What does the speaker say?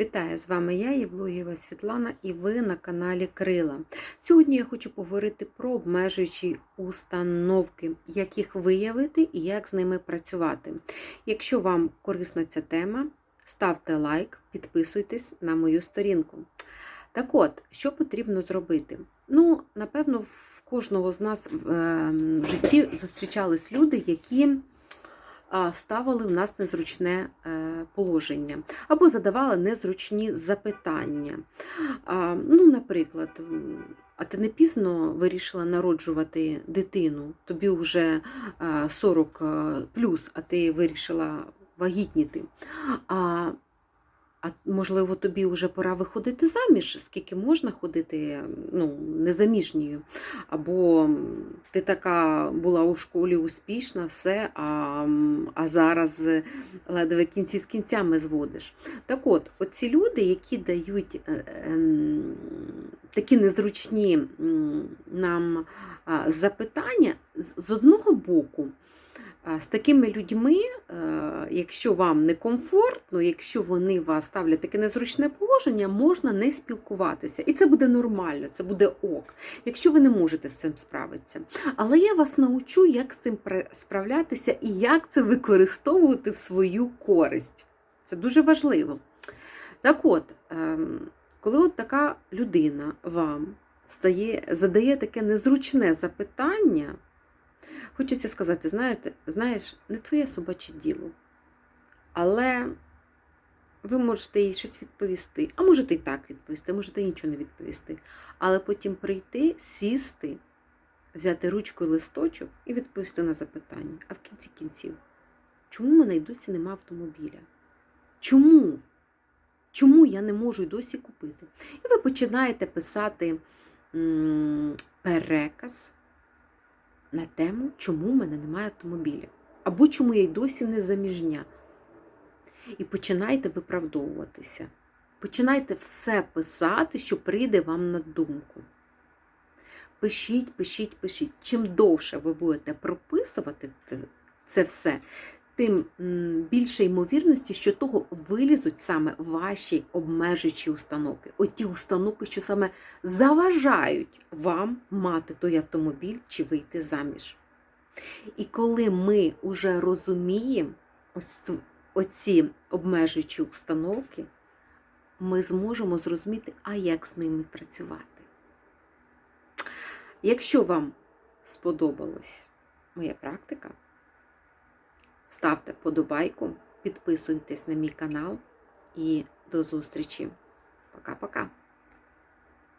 Вітаю з вами я, Євлогієва Світлана, і ви на каналі Крила. Сьогодні я хочу поговорити про обмежуючі установки, як їх виявити і як з ними працювати. Якщо вам корисна ця тема, ставте лайк, підписуйтесь на мою сторінку. Так от, що потрібно зробити? Ну, напевно, в кожного з нас в е, житті зустрічались люди, які ставили в нас незручне е, положення або задавала незручні запитання. Ну, Наприклад, а ти не пізно вирішила народжувати дитину, тобі вже е, 40 плюс, а ти вирішила вагітніти. А можливо, тобі вже пора виходити заміж, скільки можна ходити ну, незаміжньою. Або ти така була у школі успішна, все, а, а зараз ледве кінці з кінцями зводиш. Так от, оці люди, які дають е, ем, такі незручні нам запитання, з одного боку. З такими людьми, е, якщо вам некомфортно, якщо вони вас ставлять таке незручне положення, можна не спілкуватися. І це буде нормально, це буде ок, якщо ви не можете з цим справитися. Але я вас научу, як з цим справлятися і як це використовувати в свою користь. Це дуже важливо. Так от, ем, коли от така людина вам стає, задає таке незручне запитання, Хочеться сказати, знаєте, знаєш, не твоє собаче діло. Але ви можете їй щось відповісти. А можете і так відповісти, можете нічого не відповісти. Але потім прийти, сісти, взяти ручку і листочок і відповісти на запитання. А в кінці кінців, чому в мене й досі нема автомобіля? Чому? Чому я не можу й досі купити? І ви починаєте писати м, переказ на тему, чому в мене немає автомобіля, або чому я й досі не заміжня. І починайте виправдовуватися. Починайте все писати, що прийде вам на думку. Пишіть, пишіть, пишіть. Чим довше ви будете прописувати це все, тим більше ймовірності, що того вилізуть саме ваші обмежуючі установки. Оті установки, що саме заважають вам мати той автомобіль чи вийти заміж. І коли ми вже розуміємо ось оці обмежуючі установки, ми зможемо зрозуміти, а як з ними працювати. Якщо вам сподобалась моя практика, ставте подобайку, підписуйтесь на мій канал і до зустрічі. Пока-пока!